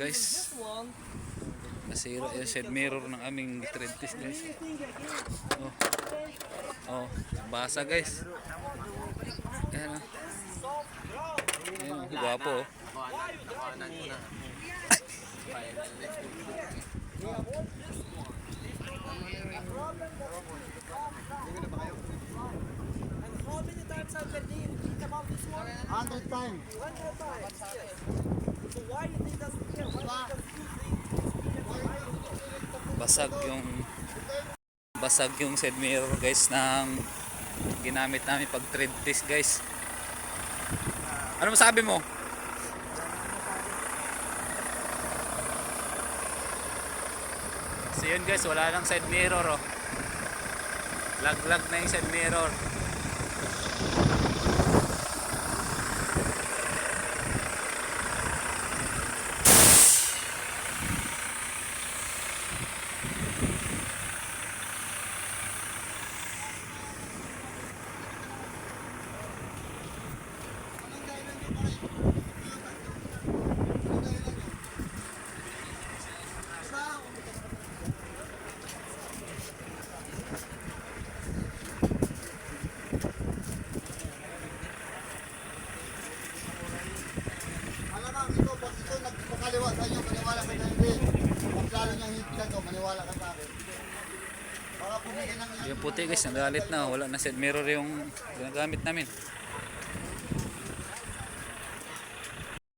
guys. Nasira yung side mirror ng aming tread piece guys. Oh. Oh, basa guys. Ayan oh. Ayan oh. How many times have been think about this one? 100 times. One more basag yung basag yung side mirror guys ng ginamit namin pag tread piece guys. Ano masabi mo? so yun guys wala lang side mirror oh. Laglag na yung side mirror Alam mo, ito, pag ito nagpakaliwa sa inyo, maniwala ka na hindi. Pag lalo niyang hindi ka to, maniwala ka sa. Baka bumigay ng yung puti guys nagalit na wala na side mirror yung ginagamit namin